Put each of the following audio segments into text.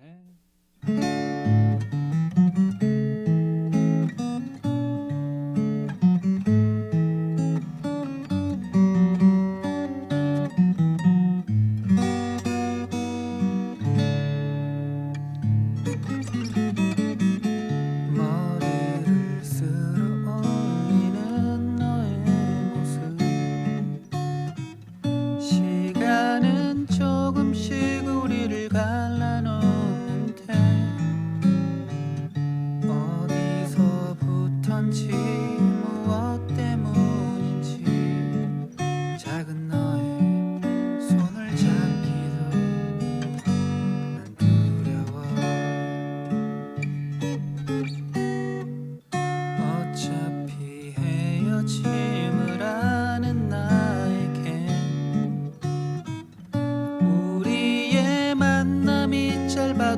네.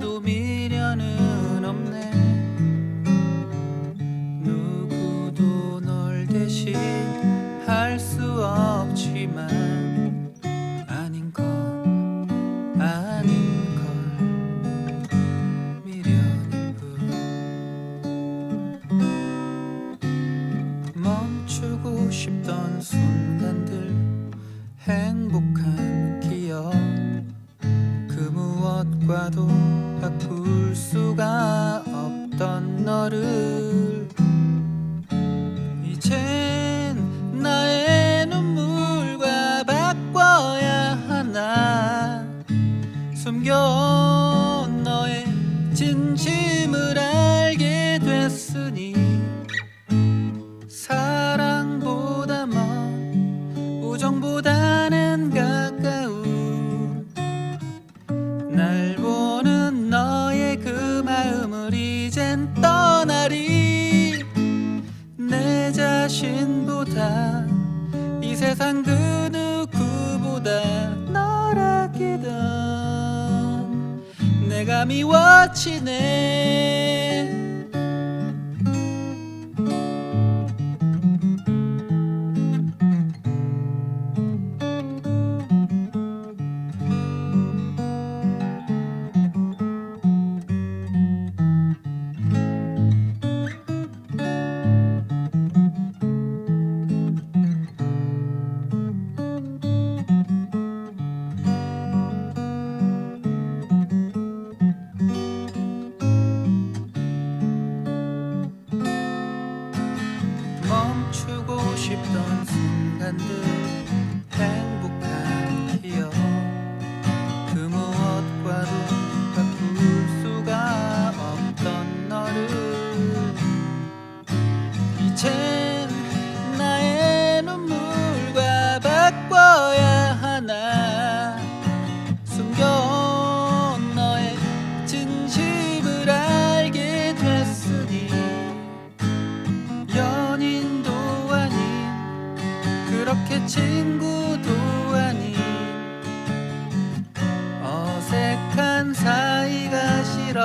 짧아도 미련은 없네. 누구도 널 대신 할 수 없지만 아닌 건 아닌 걸 미련일 뿐. 멈추고 싶던 순간들 행복한 기억. 그 무엇과도 바꿀 수가 없던 너를 이젠 나의 눈물과 바꿔야 하나? 숨겨온 너의 진심을 알게 됐으니 떠나리 내 자신보다 이 세상 그 누구보다 널 아끼던 내가 미워지네 순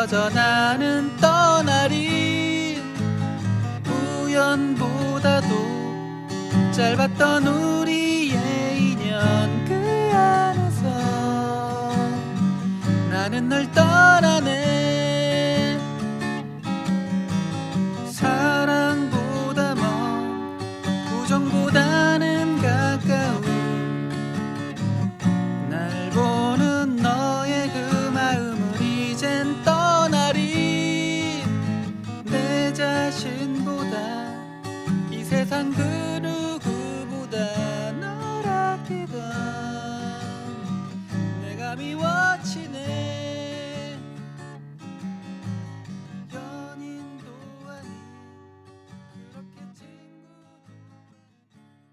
싫어져 나는 떠나리. 우연보다도 짧았던 우리의 인연 그 안에서. 나는 널 떠나네